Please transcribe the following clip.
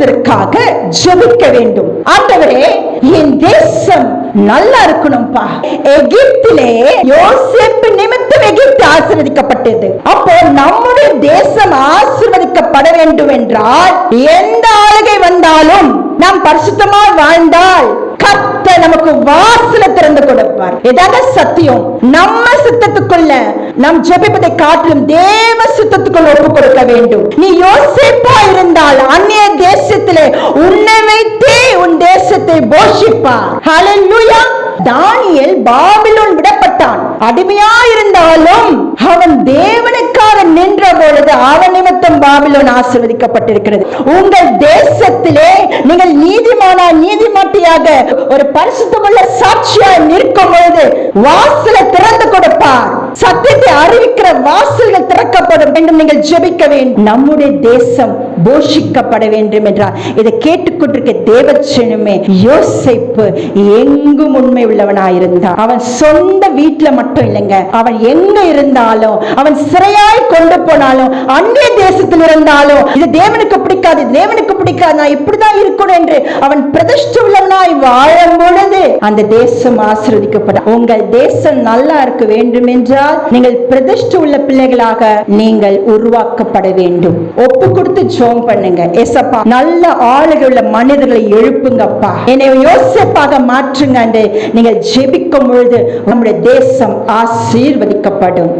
தேசத்திற்காக ஜெபிக்க வேண்டும். ஆண்டவரே என் தேசம் நல்லா இருக்கணும்பா. எகிப்திலே யோசிப்பு நிமித்தம் எகிப்து ஆசிர்வதிக்கப்பட்டது. அப்போ நம்முடைய தேசம் ஆசீர்வதிக்கப்பட வேண்டும் என்றால் எந்த ஆளுகை வந்தாலும் நாம் பரிசுத்தமா வாழ்ந்தால் கர்த்தர் நமக்கு வாசல திறந்து கொடுப்பார் சத்தியம் நம்ம சித்தத்துக்குள்ள நம் ஜெபிப்பதை காட்டிலும் தேவ சித்தத்துக்குள்ள ஒப்பு கொடுக்க வேண்டும். நீ யோசிப்பா இருந்தால் அந்நிய தேசத்திலே உன்னை வைத்தே உன் தேசத்தை போஷிப்பார். ஹalleluya தானியல் பாபிலோன் விடப்பட்டான். அடிமையா இருந்தாலும் அவன் தேவனுக்காக நின்ற பொழுது அவன் நிமித்தம் பாபிலோன் ஆசிர்வதிக்கப்பட்டிருக்கிறது. உங்கள் தேசத்திலே நீங்கள் நீதிமானா நீதிமாட்டியாக ஒரு பரிசுத்தமுள்ள நிற்கும் பொழுது வாசல திறந்து கொடுப்பார். சத்தியத்தை அறிவிக்கிற வாசல்கள் திறக்கப்படும் வேண்டும் நீங்கள் ஜெபிக்க வேண்டும். நம்முடைய தேசம் போஷிக்கப்பட வேண்டும் என்றார். இதை கேட்டுக்கொண்டிருக்க தேவச்சனுமே யோசிப்பு எங்கும் உண்மை உள்ளவனாயிருந்தான் அவன் சொந்த வீட்டுல மட்டும் இல்லைங்க. அவன் எங்க இருந்தாலும் அவன் சிறையாய் கொண்டு போனாலும் அந்நிய தேசத்தில் இருந்தாலும் இது தேவனுக்கு பிடிக்காது தேவனுக்கு பிடிக்காது நான் இப்படிதான் இருக்கணும் என்று அவன் பிரதிஷ்ட உள்ளவனாய் வாழும் பொழுது அந்த தேசம் ஆசிரதிக்கப்படும் உங்கள் தேசம் நல்லா இருக்க வேண்டும் என்றால் நீங்கள் பிரதிஷ்ட உள்ள பிள்ளைகளாக நீங்கள் உருவாக்கப்பட வேண்டும். ஒப்பு கொடுத்து ஜோம் பண்ணுங்க. எசப்பா நல்ல ஆளுகை உள்ள மனிதர்களை எழுப்புங்கப்பா. என்னை யோசிப்பாக மாற்றுங்க என்று நீங்கள் ஜெபிக்கும் பொழுது நம்முடைய தேசம் ஆசீர்வதிக்கப்படும்.